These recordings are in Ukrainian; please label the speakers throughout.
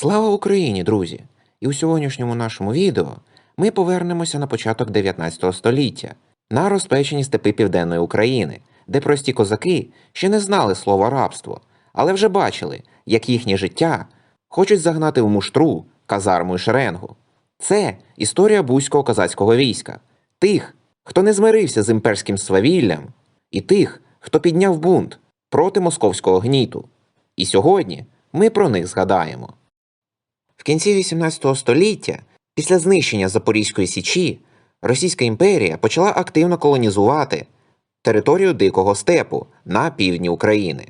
Speaker 1: Слава Україні, друзі! І у сьогоднішньому нашому відео ми повернемося на початок 19 століття на розпечені степи Південної України, де прості козаки ще не знали слова рабство, але вже бачили, як їхнє життя хочуть загнати в муштру, казарму і шеренгу. Це історія бузького козацького війська, тих, хто не змирився з імперським свавіллям, і тих, хто підняв бунт проти московського гніту. І сьогодні ми про них згадаємо. В кінці 18 століття, після знищення Запорізької січі, Російська імперія почала активно колонізувати територію Дикого степу на півдні України.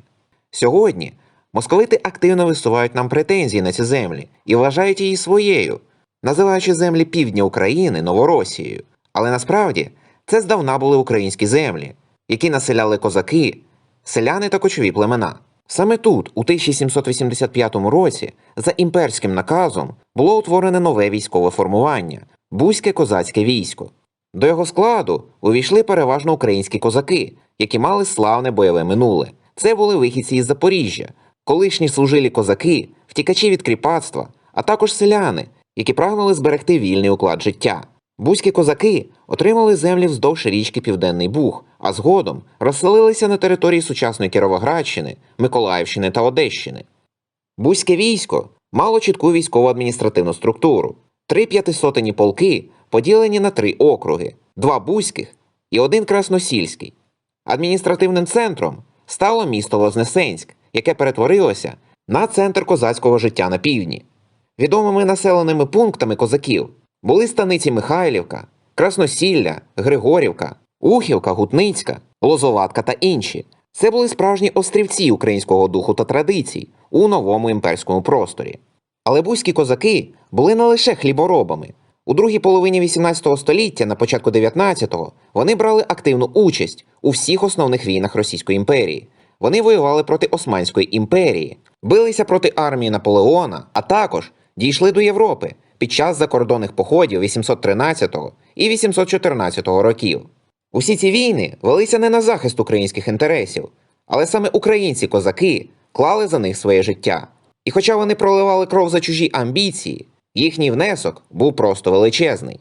Speaker 1: Сьогодні московити активно висувають нам претензії на ці землі і вважають її своєю, називаючи землі півдня України Новоросією. Але насправді це здавна були українські землі, які населяли козаки, селяни та кочові племена. Саме тут, у 1785 році, за імперським наказом було утворене нове військове формування Бузьке козацьке військо. До його складу увійшли переважно українські козаки, які мали славне бойове минуле. Це були вихідці із Запоріжжя, колишні служилі козаки, втікачі від кріпацтва, а також селяни, які прагнули зберегти вільний уклад життя. Бузькі козаки отримали землі вздовж річки Південний Буг, а згодом розселилися на території сучасної Кіровоградщини, Миколаївщини та Одещини. Бузьке військо мало чітку військово-адміністративну структуру. Три п'ятисотені полки поділені на три округи: два бузьких і один красносільський. Адміністративним центром стало місто Вознесенськ, яке перетворилося на центр козацького життя на півдні. Відомими населеними пунктами козаків були станиці Михайлівка, Красносілля, Григорівка, Ухівка, Гутницька, Лозоватка та інші. Це були справжні острівці українського духу та традицій у новому імперському просторі. Але бузькі козаки були не лише хліборобами. У другій половині 18 століття, на початку 19-го, вони брали активну участь у всіх основних війнах Російської імперії. Вони воювали проти Османської імперії, билися проти армії Наполеона, а також дійшли до Європи під час закордонних походів 813 і 814 років. Усі ці війни велися не на захист українських інтересів, але саме українці-козаки клали за них своє життя. І хоча вони проливали кров за чужі амбіції, їхній внесок був просто величезний.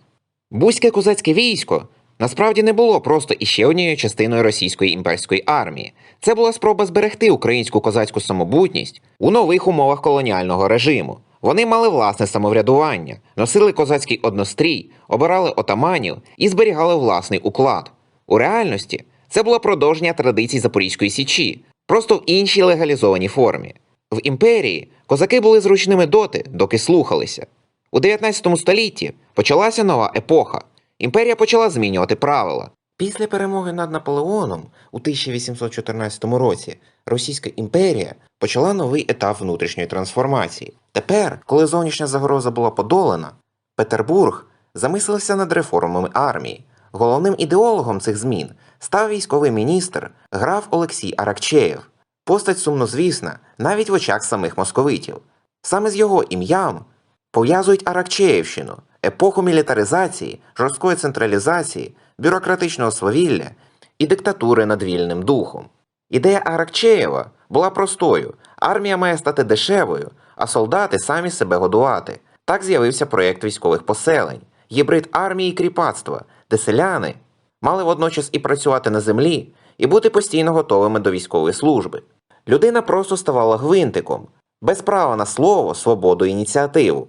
Speaker 1: Бузьке козацьке військо насправді не було просто іще однією частиною російської імперської армії. Це була спроба зберегти українську козацьку самобутність у нових умовах колоніального режиму. Вони мали власне самоврядування, носили козацький однострій, обирали отаманів і зберігали власний уклад. У реальності це було продовження традицій Запорізької січі, просто в іншій легалізованій формі. В імперії козаки були зручними доти, доки слухалися. У 19 столітті почалася нова епоха. Імперія почала змінювати правила. Після перемоги над Наполеоном у 1814 році Російська імперія почала новий етап внутрішньої трансформації. Тепер, коли зовнішня загроза була подолана, Петербург замислився над реформами армії. Головним ідеологом цих змін став військовий міністр граф Олексій Аракчеєв. Постать сумнозвісна навіть в очах самих московитів. Саме з його ім'ям пов'язують Аракчеївщину, епоху мілітаризації, жорсткої централізації, бюрократичного свавілля і диктатури над вільним духом. Ідея Аракчеєва була простою: армія має стати дешевою, а солдати самі себе годувати. Так з'явився проєкт військових поселень, гібрид армії і кріпацтва, де селяни мали водночас і працювати на землі, і бути постійно готовими до військової служби. Людина просто ставала гвинтиком, без права на слово, свободу ініціативу.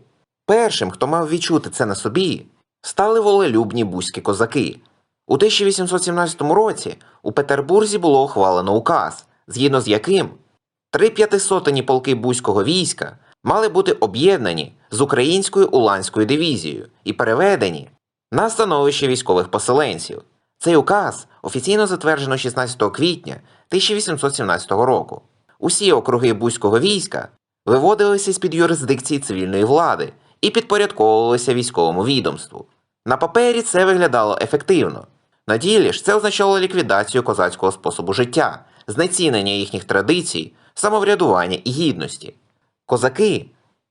Speaker 1: Першим, хто мав відчути це на собі, стали волелюбні бузькі козаки. У 1817 році у Петербурзі було ухвалено указ, згідно з яким три п'ятисотені полки бузького війська мали бути об'єднані з українською уланською дивізією і переведені на становище військових поселенців. Цей указ офіційно затверджено 16 квітня 1817 року. Усі округи бузького війська виводилися з-під юрисдикції цивільної влади і підпорядковувалися військовому відомству. На папері це виглядало ефективно. На ділі ж це означало ліквідацію козацького способу життя, знецінення їхніх традицій, самоврядування і гідності. Козаки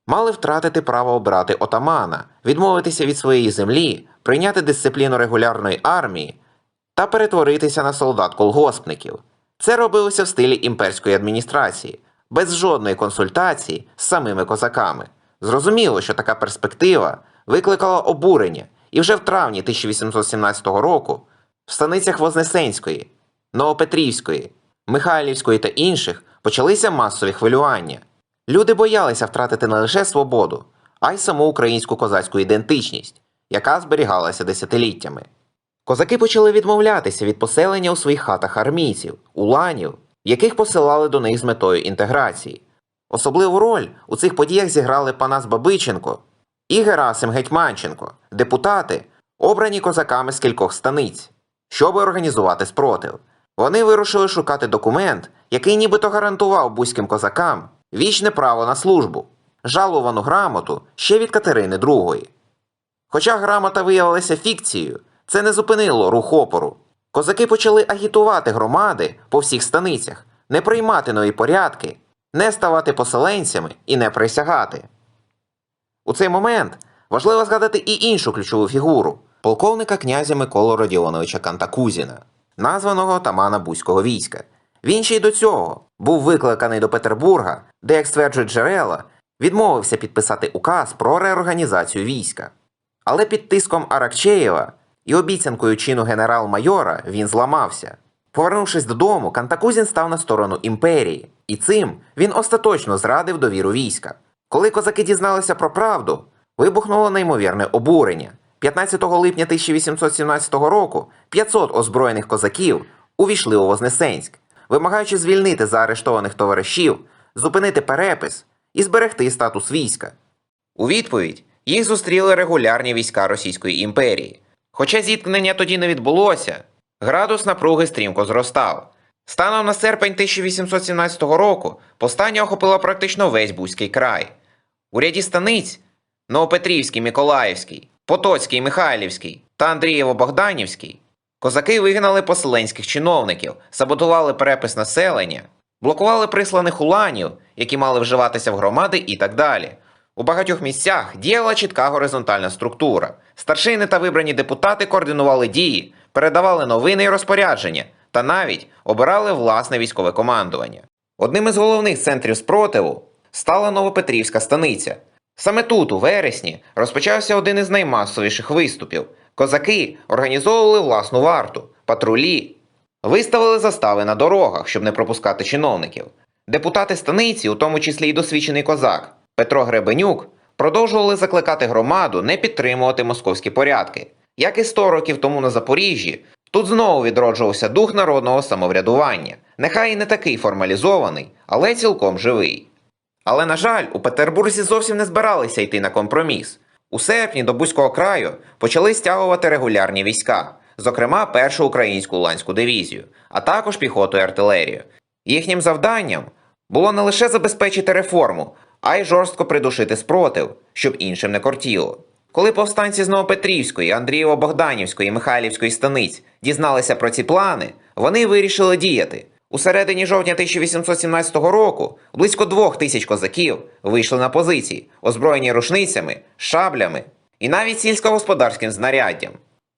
Speaker 1: мали втратити право обрати отамана, відмовитися від своєї землі, прийняти дисципліну регулярної армії та перетворитися на солдат колгоспників. Це робилося в стилі імперської адміністрації, без жодної консультації з самими козаками. Зрозуміло, що така перспектива викликала обурення, і вже в травні 1817 року в станицях Вознесенської, Новопетрівської, Михайлівської та інших почалися масові хвилювання. Люди боялися втратити не лише свободу, а й саму українську козацьку ідентичність, яка зберігалася десятиліттями. Козаки почали відмовлятися від поселення у своїх хатах армійців, уланів, яких посилали до них з метою інтеграції. Особливу роль у цих подіях зіграли Панас Бабиченко і Герасим Гетьманченко, депутати, обрані козаками з кількох станиць, щоб організувати спротив. Вони вирушили шукати документ, який нібито гарантував бузьким козакам вічне право на службу, жалувану грамоту ще від Катерини II. Хоча грамота виявилася фікцією, це не зупинило рух опору. Козаки почали агітувати громади по всіх станицях, не приймати нові порядки, не ставати поселенцями і не присягати. У цей момент важливо згадати і іншу ключову фігуру полковника князя Миколу Родіоновича Кантакузіна, названого отамана Бузького війська. Він ще й до цього був викликаний до Петербурга, де, як стверджують джерела, відмовився підписати указ про реорганізацію війська. Але під тиском Аракчеєва і обіцянкою чину генерал-майора він зламався. Повернувшись додому, Кантакузін став на сторону імперії, і цим він остаточно зрадив довіру війська. Коли козаки дізналися про правду, вибухнуло неймовірне обурення. 15 липня 1817 року 500 озброєних козаків увійшли у Вознесенськ, вимагаючи звільнити заарештованих товаришів, зупинити перепис і зберегти статус війська. У відповідь їх зустріли регулярні війська Російської імперії. Хоча зіткнення тоді не відбулося, градус напруги стрімко зростав. Станом на серпень 1817 року повстання охопило практично весь Бузький край. У ряді станиць Новопетрівський, Миколаївський, Потоцький, Михайлівський та Андрієво-Богданівський козаки вигнали поселенських чиновників, саботували перепис населення, блокували присланих уланів, які мали вживатися в громади і так далі. У багатьох місцях діяла чітка горизонтальна структура. Старшини та вибрані депутати координували дії, передавали новини і розпорядження та навіть обирали власне військове командування. Одним із головних центрів спротиву стала Новопетрівська станиця. Саме тут, у вересні, розпочався один із наймасовіших виступів. Козаки організовували власну варту, патрулі, виставили застави на дорогах, щоб не пропускати чиновників. Депутати станиці, у тому числі й досвідчений козак Петро Гребенюк, продовжували закликати громаду не підтримувати московські порядки. Як і 100 років тому на Запоріжжі, тут знову відроджувався дух народного самоврядування, нехай і не такий формалізований, але цілком живий. Але, на жаль, у Петербурзі зовсім не збиралися йти на компроміс. У серпні до Бузького краю почали стягувати регулярні війська, зокрема першу українську ланську дивізію, а також піхоту і артилерію. Їхнім завданням було не лише забезпечити реформу, а й жорстко придушити спротив, щоб іншим не кортіло. Коли повстанці з Новопетрівської, Андрієво-Богданівської Михайлівської станиць дізналися про ці плани, вони вирішили діяти. У середині жовтня 1817 року близько двох тисяч козаків вийшли на позиції, озброєні рушницями, шаблями і навіть сільськогосподарським знаряддям.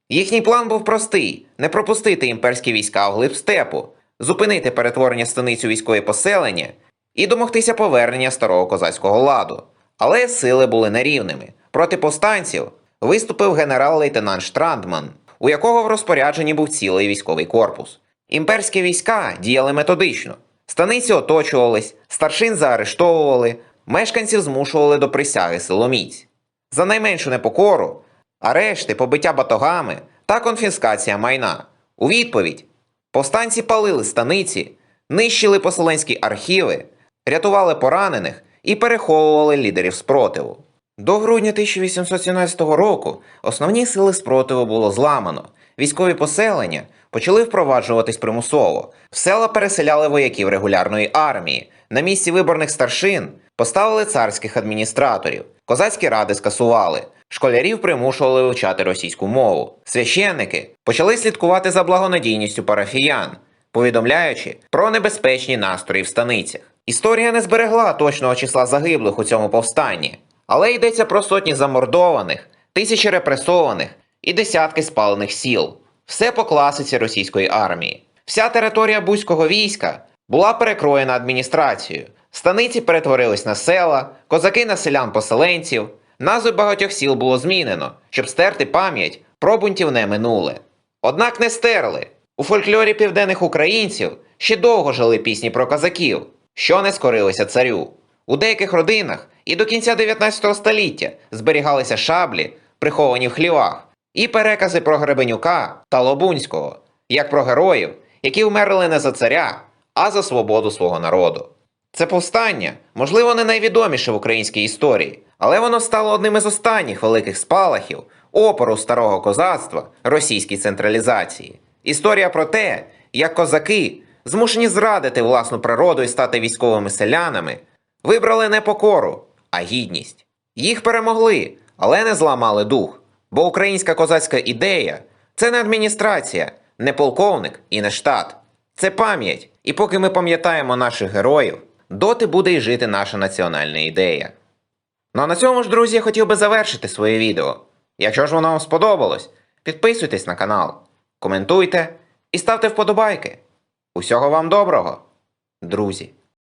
Speaker 1: Їхній план був простий: не пропустити імперські війська в глиб степу, зупинити перетворення станиць у військове поселення і домогтися повернення старого козацького ладу. Але сили були нерівними. Проти повстанців виступив генерал-лейтенант Штрандман, у якого в розпорядженні був цілий військовий корпус. Імперські війська діяли методично. Станиці оточувались, старшин заарештовували, мешканців змушували до присяги силоміць. За найменшу непокору, арешти, побиття батогами та конфіскація майна. У відповідь повстанці палили станиці, нищили поселенські архіви, рятували поранених і переховували лідерів спротиву. До грудня 1817 року основні сили спротиву було зламано. Військові поселення почали впроваджуватись примусово. В села переселяли вояків регулярної армії. На місці виборних старшин поставили царських адміністраторів. Козацькі ради скасували. Школярів примушували вивчати російську мову. Священники почали слідкувати за благонадійністю парафіян, повідомляючи про небезпечні настрої в станицях. Історія не зберегла точного числа загиблих у цьому повстанні, але йдеться про сотні замордованих, тисячі репресованих і десятки спалених сіл. Все по класиці російської армії. Вся територія бузького війська була перекроєна адміністрацією. Станиці перетворились на села, козаки на селян-поселенців. Назви багатьох сіл було змінено, щоб стерти пам'ять про бунтівне минуле. Однак не стерли. У фольклорі південних українців ще довго жили пісні про козаків, що не скорилися царю. У деяких родинах і до кінця 19 століття зберігалися шаблі, приховані в хлівах, і перекази про Гребенюка та Лобунського, як про героїв, які вмерли не за царя, а за свободу свого народу. Це повстання, можливо, не найвідоміше в українській історії, але воно стало одним із останніх великих спалахів опору старого козацтва російській централізації. Історія про те, як козаки, змушені зрадити власну природу і стати військовими селянами, вибрали не покору, а гідність. Їх перемогли, але не зламали дух, бо українська козацька ідея це не адміністрація, не полковник і не штат. Це пам'ять, і поки ми пам'ятаємо наших героїв, доти буде й жити наша національна ідея. Ну а на цьому ж, друзі, я хотів би завершити своє відео. Якщо ж воно вам сподобалось, підписуйтесь на канал, коментуйте і ставте вподобайки. Усього вам доброго, друзі!